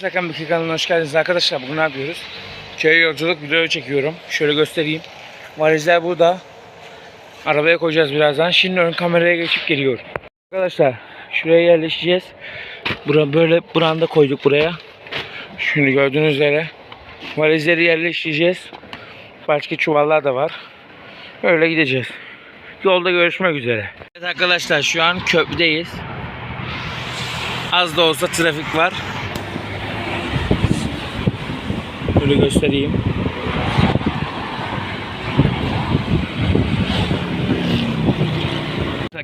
Serkan Bükü kanalına hoş geldiniz arkadaşlar. Bugün ne yapıyoruz? Köy yolculuk video çekiyorum. Şöyle göstereyim. Valizler burada. Arabaya koyacağız birazdan. Şimdi ön kameraya geçip geliyorum. Arkadaşlar şuraya yerleşeceğiz. Bura böyle branda koyduk buraya. Şimdi gördüğünüz üzere valizleri yerleştireceğiz. Başka çuvallar da var. Öyle gideceğiz. Yolda görüşmek üzere. Evet arkadaşlar şu an köprüdeyiz. Az da olsa trafik var. Böyle göstereyim.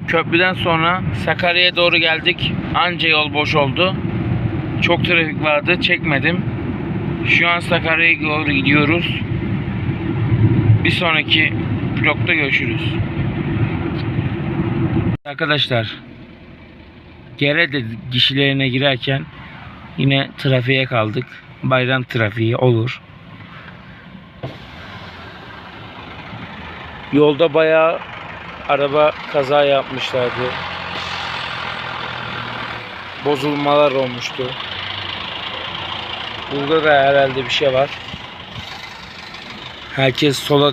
Köprüden sonra Sakarya'ya doğru geldik. Anca yol boş oldu. Çok trafik vardı. Çekmedim. Şu an Sakarya'ya doğru gidiyoruz. Bir sonraki vlogda görüşürüz. Arkadaşlar Gerede kişilerine girerken yine trafiğe kaldık. Bayram trafiği olur. Yolda bayağı araba kaza yapmışlardı. Bozulmalar olmuştu. Burada da herhalde bir şey var. Herkes sola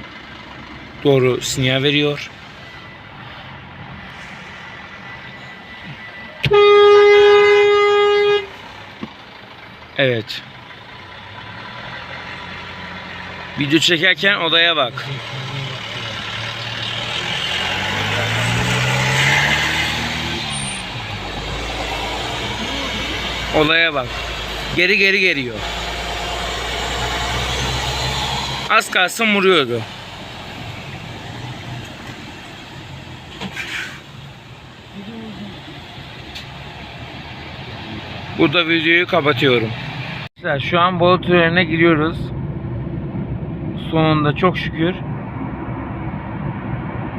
doğru sinyal veriyor. Evet. Video çekerken odaya bak. Olaya bak. Geri geri geliyor. Az kalsın vuruyordu. Burada videoyu kapatıyorum. Şu an Bolu Tüneli'ne giriyoruz. Sonunda çok şükür.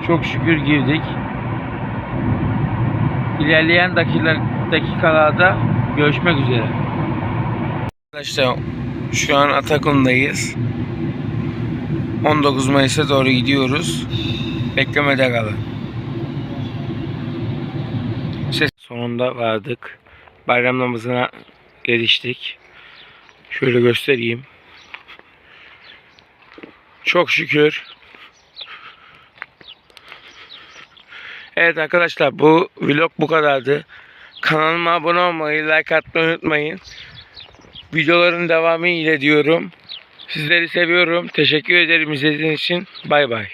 Çok şükür girdik. İlerleyen dakikalar, dakikalarda görüşmek üzere. Arkadaşlar şu an Atakum'dayız. 19 Mayıs'a doğru gidiyoruz. Beklemede kalın. İşte sonunda vardık. Bayram namazına eriştik. Şöyle göstereyim. Çok şükür. Evet arkadaşlar bu vlog bu kadardı. Kanalıma abone olmayı, like atmayı unutmayın. Videoların devamı ile diyorum. Sizleri seviyorum. Teşekkür ederim izlediğiniz için. Bay bay.